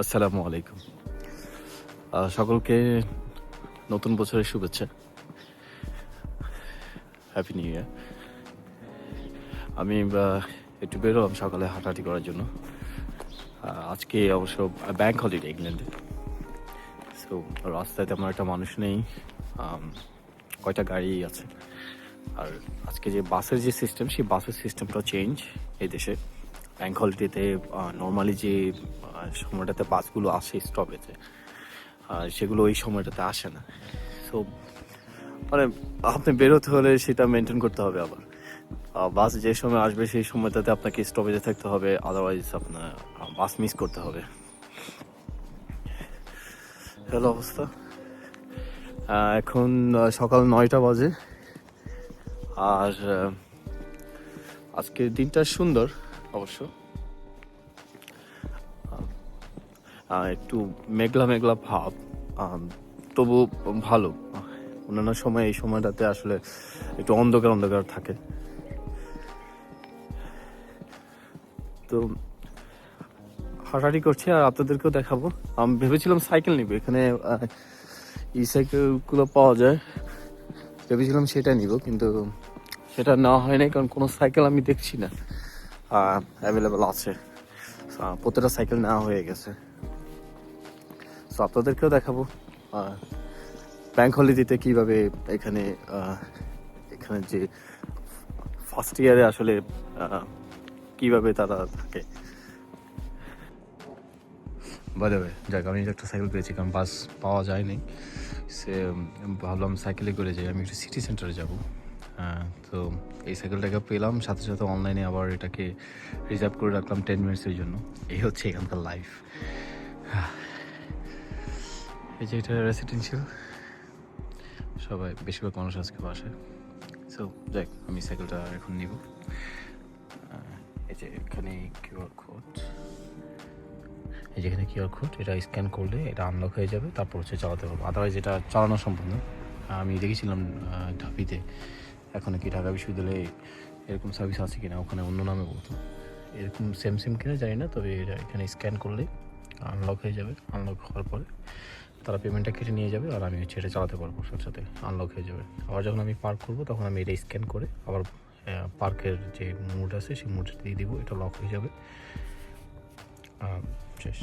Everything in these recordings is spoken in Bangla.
আসসালামু আলাইকুম। সকলকে নতুন বছরের শুভেচ্ছা। হ্যাপি নিউ ইয়ার আমি একটু বেরোলাম সকালে হাঁটাহাঁটি করার জন্য। আজকে অবশ্য ব্যাংক হলিডে ইংল্যান্ডে সো রাস্তায় তেমন একটা মানুষ নেই। কয়টা গাড়ি আছে। আর আজকে যে বাসের যে সিস্টেম সেই বাসের সিস্টেমটা চেঞ্জ এই দেশে। ব্যাংক হলিডেতে নর্মালি যে সময়টাতে বাসগুলো আসে স্টপেজে সেগুলো ওই সময়টাতে আসে না। সো মানে আপনি বেরোতে হলে সেটা মেনটেন করতে হবে আবার। বাস যে সময় আসবে সেই সময়টাতে আপনাকে স্টপেজে থাকতে হবে আদারওয়াইজ আপনার বাস মিস করতে হবে। হ্যালো, অবস্থা? এখন সকাল নয়টা বাজে। আর আজকের দিনটা সুন্দর। অবশ্য। একটু মেঘলা মেঘলা ভাব। তবু ভালো। অন্যান্য সময় এই সময়টাতে আসলে একটু অন্ধকার অন্ধকার থাকে। তো হাঁটাহাঁটি করছি আর আপনাদেরকেও দেখাবো। আমি ভেবেছিলাম সাইকেল নিব। এখানে ই সাইকেলগুলো পাওয়া যায়। ভেবেছিলাম সেটা নিব, কিন্তু সেটা নেওয়া হয় নাই, কারণ কোনো সাইকেল আমি দেখছি না। অ্যাভেলেবেল আছে। প্রতিটা সাইকেল নেওয়া হয়ে গেছে। তো আপনাদেরকেও দেখাবো ব্যাংক হলিডেতে কীভাবে এখানে এখানে যে ফার্স্ট ইয়ারে আসলে কীভাবে তারা থাকে। বাদে যাক, আমি একটা সাইকেল পেয়েছি, কারণ বাস পাওয়া যায়নি। সে, ভাবলাম সাইকেলে করে যাই, আমি একটু সিটি সেন্টারে যাব। তো এই সাইকেলটাকে পেলাম সাথে সাথে অনলাইনে আবার এটাকে রিজার্ভ করে রাখলাম টেন মিনিটসের জন্য। এই হচ্ছে এখানকার লাইফ এই যে এটা রেসিডেন্সিয়াল সবাই বেশিরভাগ মানুষ আজকে বাসায়। সো যাক আমি সাইকেলটা এখন নিব। এই যে এখানে কিউআর কোড এই যেখানে কিউআর কোড এটা স্ক্যান করলে এটা আনলক হয়ে যাবে তারপর হচ্ছে চালাতে পারব। আদারওয়াইজ এটা চালানো সম্ভব না। আমি দেখেছিলাম আহ, এখন কি ঢাকা বিশ্ববিদ্যালয়ে এরকম সার্ভিস আছে কিনা? ওখানে অন্য নামে বলতো। এরকম সেম সেম কিনা জানি না, তবে এটা এখানে স্ক্যান করলে আনলক হয়ে যাবে। আনলক হওয়ার পরে তারা পেমেন্টটা কেটে নিয়ে যাবে আর আমি হচ্ছে এটা চালাতে পারব সাথে সাথে। আনলক হয়ে যাবে। আবার যখন আমি পার্ক করব, তখন আমি এটা স্ক্যান করে আবার পার্কের যে মুড আছে, সেই মুডটা দিয়ে দিব, এটা লক হয়ে যাবে। শেষ।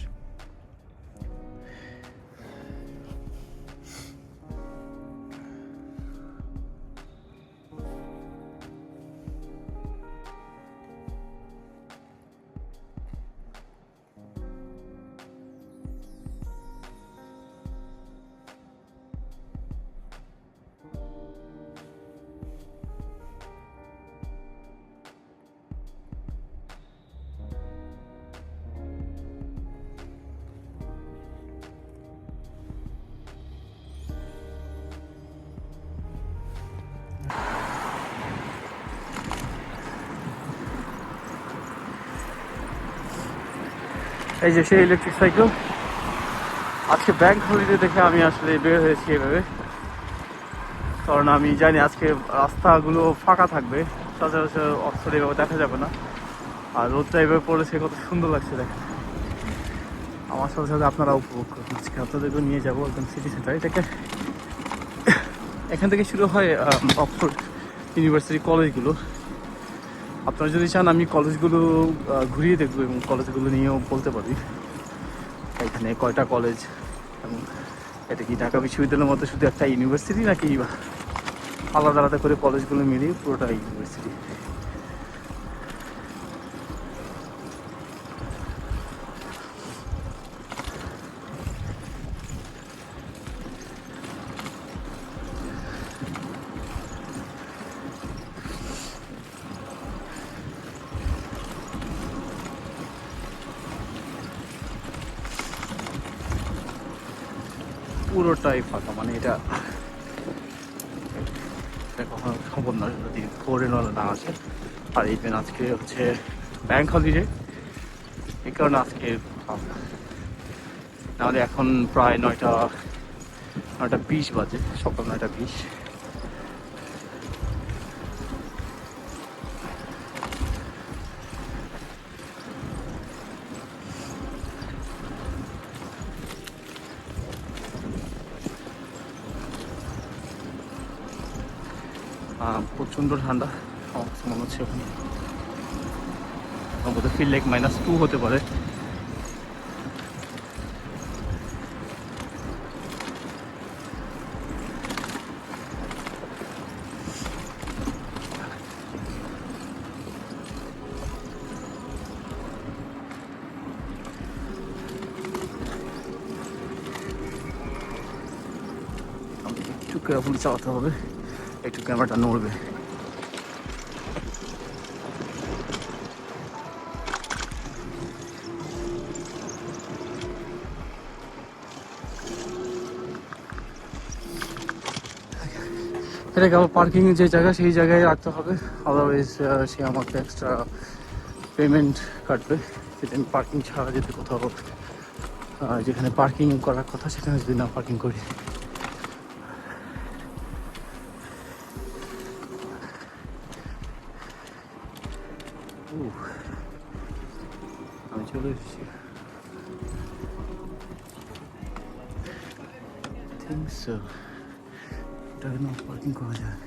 এই যে সেই ইলেকট্রিক সাইকেল আজকে ব্যাংক হলিডে দেখে আমি আসলে বের হয়েছি এভাবে। কারণ আমি জানি আজকে রাস্তাগুলো ফাঁকা থাকবে। সচরাচর অক্সফোর্ড এভাবে দেখা যাবে না। আর রোদটা এভাবে পড়েছে, কত সুন্দর লাগছে দেখেন আমার সাথে সাথে আপনারা উপভোগ করুন। আজকে আপনাদেরকেও নিয়ে যাব একদম সিটি সেন্টার এটাকে এখান থেকে শুরু হয় অক্সফোর্ড ইউনিভার্সিটি কলেজগুলো আপনারা যদি চান, আমি কলেজগুলো ঘুরিয়ে দেখব এবং কলেজগুলো নিয়েও বলতে পারি। এখানে কয়টা কলেজ? এবং এটা কি ঢাকা বিশ্ববিদ্যালয়ের মতো শুধু একটা ইউনিভার্সিটি নাকি আলাদা আলাদা করে কলেজগুলো মিলিয়ে পুরোটা ইউনিভার্সিটি? পুরোটাই ফাঁকা মানে এটা কখনো সম্ভব না, যদি ফোরেন না আছে আর ইভেন আজকে হচ্ছে ব্যাংক হলিডে এই কারণে আজকে ফাঁকা। নাহলে এখন প্রায় নয়টা নয়টা বিশ বাজে, সকাল নয়টা বিশ প্রচণ্ড ঠান্ডা মনে হচ্ছে ওখানে। আমাদের ফিল লাইক মাইনাস টু হতে পারে। একটু কেয়ারফুলি চালাতে হবে। একটু ক্যামেরাটা নড়বে। এটাকে আবার পার্কিং যে জায়গা, সেই জায়গায় রাখতে হবে। আদারওয়াইজ সে আমাকে এক্সট্রা পেমেন্ট কাটবে। যদি আমি পার্কিং ছাড়া যদি কোথাও যেখানে পার্কিং করার কথা, সেখানে যদি না পার্কিং করি। চলে এসেছি। থিঙ্ক সো এটা কেন পার্কিং করা যায়